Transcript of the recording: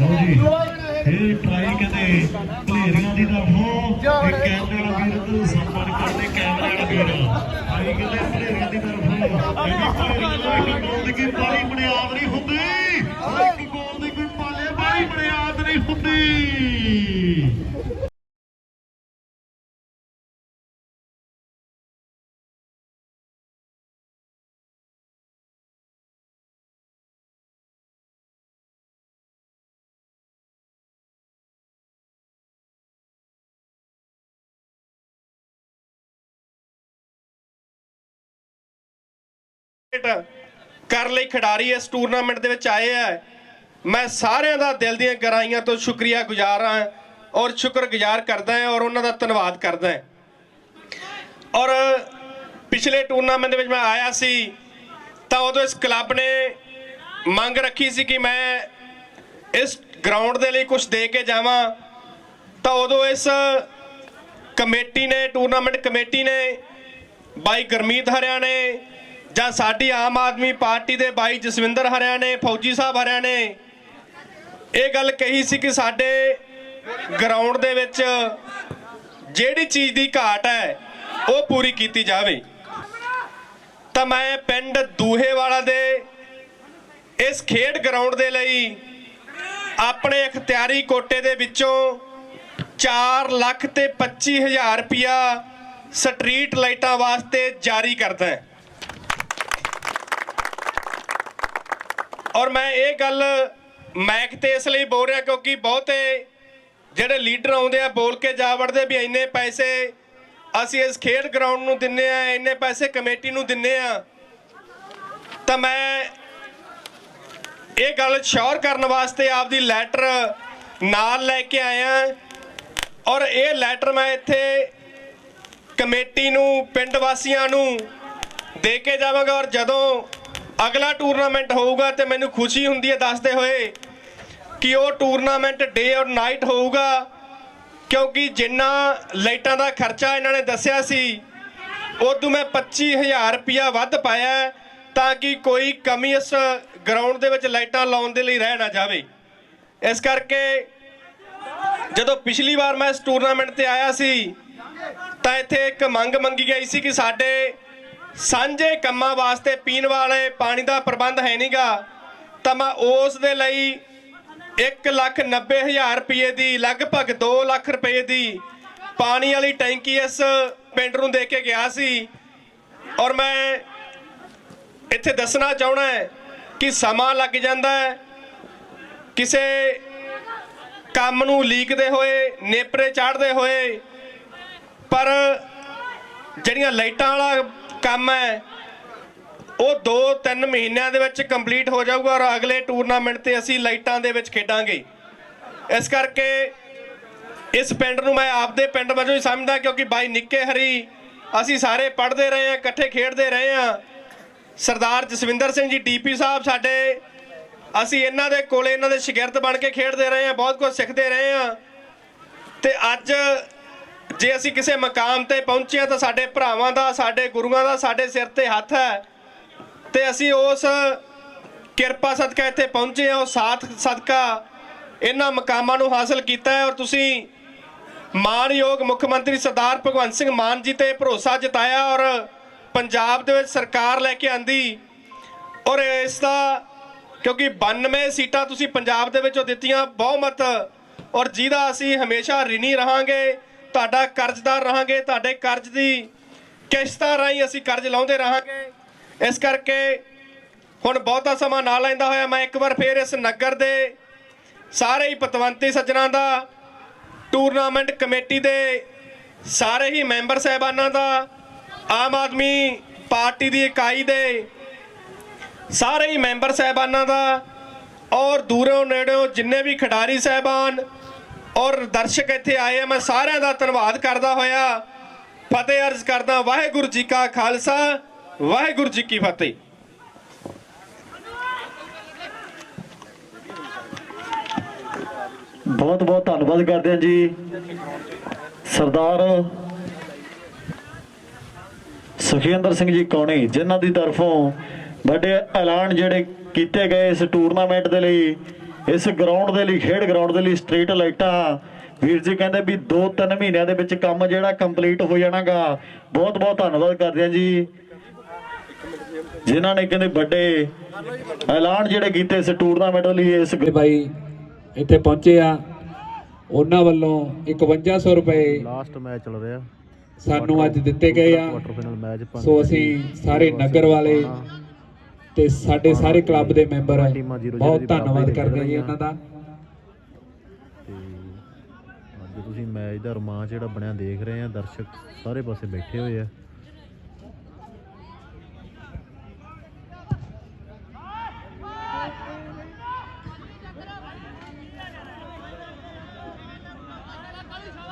ਲੋ ਜੀ ਇਹ ਟਰਾਈ ਕਹਿੰਦੇ ਭਲੇਰੀਆਂ ਦੀ ਤਰਫੋਂ ਇਹ ਕੈਮਰੇ ਵਾਲਾ ਵੀਰ ਨੂੰ ਸੰਪਰਕ ਕਰਦੇ ਕੈਮਰੇ ਵਾਲਾ ਵੀਰ। ਆਈ ਕਹਿੰਦੇ ਭਲੇਰੀਆਂ ਦੀ ਤਰਫੋਂ ਇਹ ਭਲੇਰੀਆਂ ਨੂੰ ਇੱਕ ਗੋਲ ਦੀ ਕੋਈ ਪਾਲੀ ਬੁਨਿਆਦ ਨਹੀਂ ਹੁੰਦੀ। ਇੱਕ ਗੋਲ ਦੀ ਕੋਈ ਪਾਲੇ ਬਾਈ ਬੁਨਿਆਦ ਨਹੀਂ ਹੁੰਦੀ। ਕਰਨ ਲਈ ਖਿਡਾਰੀ ਇਸ ਟੂਰਨਾਮੈਂਟ ਦੇ ਵਿੱਚ ਆਏ ਆ। ਮੈਂ ਸਾਰਿਆਂ ਦਾ ਦਿਲ ਦੀਆਂ ਗਹਿਰਾਈਆਂ ਤੋਂ ਸ਼ੁਕਰੀਆ ਗੁਜ਼ਾਰ ਹਾਂ ਔਰ ਸ਼ੁਕਰਗੁਜ਼ਾਰ ਕਰਦਾ ਹਾਂ ਔਰ ਉਹਨਾਂ ਦਾ ਧੰਨਵਾਦ ਕਰਦਾ ਹਾਂ। ਔਰ ਪਿਛਲੇ ਟੂਰਨਾਮੈਂਟ ਦੇ ਵਿੱਚ ਮੈਂ ਆਇਆ ਸੀ ਤਾਂ ਉਦੋਂ ਇਸ ਕਲੱਬ ਨੇ ਮੰਗ ਰੱਖੀ ਸੀ ਕਿ ਮੈਂ ਇਸ ਗਰਾਊਂਡ ਦੇ ਲਈ ਕੁਝ ਦੇ ਕੇ ਜਾਵਾਂ। ਤਾਂ ਉਦੋਂ ਇਸ ਕਮੇਟੀ ਨੇ ਟੂਰਨਾਮੈਂਟ ਕਮੇਟੀ ਨੇ ਬਾਈ ਗਰਮੀਤ ਹਰਿਆ ਨੇ ਜਾਂ ਸਾਡੀ ਆਮ ਆਦਮੀ ਪਾਰਟੀ ਦੇ ਬਾਈ ਜਸਵਿੰਦਰ ਹਰਿਆ ਨੇ ਫੌਜੀ ਸਾਹਿਬ ਹਰਿਆ ਨੇ ਇਹ ਗੱਲ ਕਹੀ ਸੀ ਕਿ ਸਾਡੇ ਗਰਾਊਂਡ ਦੇ ਵਿੱਚ ਜਿਹੜੀ ਚੀਜ਼ ਦੀ ਘਾਟ ਹੈ, ਉਹ ਪੂਰੀ ਕੀਤੀ ਜਾਵੇ। ਤਾਂ ਮੈਂ ਪਿੰਡ ਦੂਹੇਵਾਲਾ ਦੇ ਇਸ ਖੇਡ ਗਰਾਊਂਡ ਦੇ ਲਈ ਆਪਣੇ ਇਖਤਿਆਰੀ ਕੋਟੇ ਦੇ ਵਿੱਚੋਂ 4 ਲੱਖ ਤੇ 25 ਹਜ਼ਾਰ ਰੁਪਇਆ ਸਟਰੀਟ ਲਾਈਟਾਂ ਵਾਸਤੇ ਜਾਰੀ ਕਰਦਾ ਹੈ। ਔਰ ਮੈਂ ਇਹ ਗੱਲ ਮੈਕ ਤੇ ਇਸ ਲਈ ਬੋਲ ਰਿਹਾ ਕਿਉਂਕਿ ਬਹੁਤੇ ਜਿਹੜੇ ਲੀਡਰ ਆਉਂਦੇ ਆ ਬੋਲ ਕੇ ਜਾ ਵੜਦੇ ਵੀ ਇੰਨੇ ਪੈਸੇ ਅਸੀਂ ਇਸ ਖੇਡ ਗਰਾਊਂਡ ਨੂੰ ਦਿੰਨੇ ਆ, ਇੰਨੇ ਪੈਸੇ ਕਮੇਟੀ ਨੂੰ ਦਿੰਨੇ ਆ। ਤਾਂ ਮੈਂ ਇਹ ਗੱਲ ਸ਼ੋਰ ਕਰਨ ਵਾਸਤੇ ਆਪਦੀ ਲੈਟਰ ਨਾਲ ਲੈ ਕੇ ਆਇਆ। ਔਰ ਇਹ ਲੈਟਰ ਮੈਂ ਇੱਥੇ ਕਮੇਟੀ ਨੂੰ, ਪਿੰਡ ਵਾਸੀਆਂ ਨੂੰ ਦੇ ਕੇ ਜਾਵਾਂਗਾ। ਔਰ ਜਦੋਂ ਅਗਲਾ ਟੂਰਨਾਮੈਂਟ ਹੋਊਗਾ ਤੇ ਮੈਨੂੰ ਖੁਸ਼ੀ ਹੁੰਦੀ ਹੈ ਦੱਸਦੇ ਹੋਏ ਕਿ ਉਹ ਟੂਰਨਾਮੈਂਟ ਡੇ ਔਰ ਨਾਈਟ ਹੋਊਗਾ, ਕਿਉਂਕਿ ਜਿੰਨਾ ਲਾਈਟਾਂ ਦਾ ਖਰਚਾ ਇਹਨਾਂ ਨੇ ਦੱਸਿਆ ਸੀ, ਉਦੋਂ ਮੈਂ 25000 ਰੁਪਇਆ ਵੱਧ ਪਾਇਆ ਤਾਂ ਕਿ ਕੋਈ ਕਮੀ ਇਸ ਗਰਾਊਂਡ ਦੇ ਵਿੱਚ ਲਾਈਟਾਂ ਲਾਉਣ ਦੇ ਲਈ ਰਹਿ ਨਾ ਜਾਵੇ। ਇਸ ਕਰਕੇ ਜਦੋਂ ਪਿਛਲੀ ਵਾਰ ਮੈਂ ਇਸ ਟੂਰਨਾਮੈਂਟ ਤੇ ਆਇਆ ਸੀ, ਤਾਂ ਇੱਥੇ ਇੱਕ ਮੰਗ ਮੰਗੀ ਗਈ ਸੀ ਕਿ ਸਾਡੇ ਸਾਂਝੇ ਕੰਮਾਂ ਵਾਸਤੇ ਪੀਣ ਵਾਲੇ ਪਾਣੀ ਦਾ ਪ੍ਰਬੰਧ ਹੈ ਨਹੀਂਗਾ ਤਾਂ ਮੈਂ ਉਸ ਦੇ ਲਈ 1 ਲੱਖ 90 ਹਜ਼ਾਰ ਰੁਪਏ ਦੀ, ਲਗਭਗ 2 ਲੱਖ ਰੁਪਏ ਦੀ ਪਾਣੀ ਵਾਲੀ ਟੈਂਕੀ ਇਸ ਪਿੰਡ ਨੂੰ ਦੇ ਕੇ ਗਿਆ ਸੀ। ਔਰ ਮੈਂ ਇੱਥੇ ਦੱਸਣਾ ਚਾਹਣਾ ਹੈ ਕਿ ਸਮਾਂ ਲੱਗ ਜਾਂਦਾ ਹੈ। ਕਿਸੇ ਕੰਮ ਨੂੰ ਲੀਕਦੇ ਹੋਏ, ਨੇਪਰੇ ਚਾੜਦੇ ਹੋਏ, ਪਰ ਜਿਹੜੀਆਂ ਲਾਈਟਾਂ ਵਾਲਾ ਕੰਮ ਹੈ। ਉਹ 2-3 ਮਹੀਨਿਆਂ ਦੇ ਵਿੱਚ ਕੰਪਲੀਟ ਹੋ ਜਾਊਗਾ ਔਰ ਅਗਲੇ ਟੂਰਨਾਮੈਂਟ ਤੇ ਅਸੀਂ ਲਾਈਟਾਂ ਦੇ ਵਿੱਚ ਖੇਡਾਂਗੇ। ਇਸ ਕਰਕੇ ਇਸ ਪਿੰਡ ਨੂੰ ਮੈਂ ਆਪਦੇ ਪਿੰਡ ਵਜੋਂ ਹੀ ਸਮਝਦਾ ਕਿਉਂਕਿ ਬਾਈ ਨਿੱਕੇ ਹਰੀ ਅਸੀਂ ਸਾਰੇ ਪੜ੍ਹਦੇ ਰਹੇ ਹਾਂ, ਇਕੱਠੇ ਖੇਡਦੇ ਰਹੇ ਹਾਂ। ਸਰਦਾਰ ਜਸਵਿੰਦਰ ਸਿੰਘ ਜੀ ਡੀਪੀ ਸਾਹਿਬ ਸਾਡੇ, ਅਸੀਂ ਇਹਨਾਂ ਦੇ ਕੋਲੇ ਇਹਨਾਂ ਦੇ ਸ਼ਾਗਿਰਦ ਬਣ ਕੇ ਖੇਡਦੇ ਰਹੇ ਹਾਂ, ਬਹੁਤ ਕੁਝ ਸਿੱਖਦੇ ਰਹੇ ਹਾਂ। ਤੇ ਅੱਜ ਜੇ ਅਸੀਂ ਕਿਸੇ ਮਕਾਮ ਤੇ ਪਹੁੰਚੇ ਹਾਂ ਤਾਂ ਸਾਡੇ ਭਰਾਵਾਂ ਦਾ, ਸਾਡੇ ਗੁਰੂਆਂ ਦਾ, ਸਾਡੇ ਸਿਰ ਤੇ ਹੱਥ ਹੈ। ਤੇ ਅਸੀਂ ਉਸ ਕਿਰਪਾ ਸਦਕਾ ਇੱਥੇ ਪਹੁੰਚੇ ਹਾਂ, ਉਹ ਸਾਥ ਸਦਕਾ ਇਹਨਾਂ ਮਕਾਮਾਂ ਨੂੰ ਹਾਸਲ ਕੀਤਾ ਹੈ। ਔਰ ਤੁਸੀਂ ਮਾਨਯੋਗ ਮੁੱਖ ਮੰਤਰੀ ਸਰਦਾਰ ਭਗਵੰਤ ਸਿੰਘ ਮਾਨ ਜੀ ਤੇ ਭਰੋਸਾ ਜਤਾਇਆ ਔਰ ਪੰਜਾਬ ਦੇ ਵਿੱਚ ਸਰਕਾਰ ਲੈ ਕੇ ਆਂਦੀ। ਔਰ ਇਸ ਦਾ ਕਿਉਂਕਿ 92 ਸੀਟਾਂ ਤੁਸੀਂ ਪੰਜਾਬ ਦੇ ਵਿੱਚੋਂ ਦਿੱਤੀਆਂ, ਬਹੁਮਤ। ਔਰ ਜਿਹਦਾ ਅਸੀਂ ਹਮੇਸ਼ਾ ਰਿਣੀ ਰਹਾਂਗੇ ਤੁਹਾਡਾ ਕਰਜ਼ਦਾਰ ਰਹਾਂਗੇ, ਤੁਹਾਡੇ ਕਰਜ਼ ਦੀ ਕਿਸ਼ਤਾਂ ਰਾਹੀਂ ਅਸੀਂ ਕਰਜ਼ ਲਾਉਂਦੇ ਰਹਾਂਗੇ। ਇਸ ਕਰਕੇ ਹੁਣ ਬਹੁਤਾ ਸਮਾਂ ਨਾ ਲੈਂਦਾ ਹੋਇਆ, ਮੈਂ ਇੱਕ ਵਾਰ ਫੇਰ ਇਸ ਨਗਰ ਦੇ ਸਾਰੇ ਹੀ ਪਤਵੰਤੀ ਸੱਜਣਾ ਦਾ, ਟੂਰਨਾਮੈਂਟ ਕਮੇਟੀ ਦੇ ਸਾਰੇ ਹੀ ਮੈਂਬਰ ਸਹਿਬਾਨਾਂ ਦਾ, ਆਮ ਆਦਮੀ ਪਾਰਟੀ ਦੀ ਇਕਾਈ ਦੇ ਸਾਰੇ ਹੀ ਮੈਂਬਰ ਸਹਿਬਾਨਾਂ ਦਾ, ਔਰ ਦੂਰੋਂ ਨੇੜਿਓਂ ਜਿੰਨੇ ਵੀ ਖਿਡਾਰੀ ਸਹਿਬਾਨ ਔਰ ਦਰਸ਼ਕ ਇੱਥੇ ਆਏ ਆ, ਮੈਂ ਸਾਰਿਆਂ ਦਾ ਧੰਨਵਾਦ ਕਰਦਾ ਹੋਇਆ। ਫਤਿਹ ਅਰਜ਼ ਕਰਦਾ, ਵਾਹਿਗੁਰੂ ਜੀ ਕਾ ਖਾਲਸਾ, ਵਾਹਿਗੁਰੂ ਜੀ ਕੀ ਫਤਿਹ। ਬਹੁਤ ਬਹੁਤ ਧੰਨਵਾਦ ਕਰਦੇ ਹਾਂ ਜੀ। ਸਰਦਾਰ ਸੁਖਿੰਦਰ ਸਿੰਘ ਜੀ ਕੌਣੀ, ਜਿਨ੍ਹਾਂ ਦੀ ਤਰਫੋਂ ਵੱਡੇ ਐਲਾਨ ਜਿਹੜੇ ਕੀਤੇ ਗਏ ਇਸ ਟੂਰਨਾਮੈਂਟ ਦੇ ਲਈ ਇਸ ਗਰਾਊਂਡ ਦੇ ਲਈ ਖੇਡ ਗਰਾਊਂਡ ਦੇ ਲਈ ਸਟਰੀਟ ਲਾਈਟਾਂ ਵੀਰ ਜੀ ਕਹਿੰਦੇ ਵੀ 2-3 ਮਹੀਨਿਆਂ ਦੇ ਵਿੱਚ ਕੰਮ ਜਿਹੜਾ ਕੰਪਲੀਟ ਹੋ ਜਾਣਾਗਾ। ਬਹੁਤ ਬਹੁਤ ਧੰਨਵਾਦ ਕਰਦੇ ਹਾਂ ਜੀ। ਜਿਨ੍ਹਾਂ ਨੇ ਕਹਿੰਦੇ ਵੱਡੇ ਐਲਾਨ ਜਿਹੜੇ ਕੀਤੇ ਇਸ ਟੂਰਨਾਮੈਂਟ ਲਈ ਇਸ ਬਾਈ ਇੱਥੇ ਪਹੁੰਚੇ ਆ। ਉਹਨਾਂ ਵੱਲੋਂ 5100 ਰੁਪਏ ਲਾਸਟ ਮੈਚ ਚੱਲ ਰਿਹਾ ਸਾਨੂੰ ਅੱਜ ਦਿੱਤੇ ਗਏ ਆ। ਸੋ ਅਸੀਂ ਸਾਰੇ ਨਗਰ ਵਾਲੇ ਤੇ ਸਾਡੇ ਸਾਰੇ ਕਲੱਬ ਦੇ ਮੈਂਬਰ ਜ਼ੀਰੋ ਬਹੁਤ ਧੰਨਵਾਦ ਕਰਦੇ ਜੀ। ਉਹਨਾਂ ਦਾ ਤੇ ਅੱਜ ਤੁਸੀਂ ਮੈਚ ਦਾ ਰੋਮਾਂਚ ਜਿਹੜਾ ਬਣਿਆ ਦੇਖ ਰਹੇ ਆ ਦਰਸ਼ਕ ਸਾਰੇ ਪਾਸੇ ਬੈਠੇ ਹੋਏ ਆ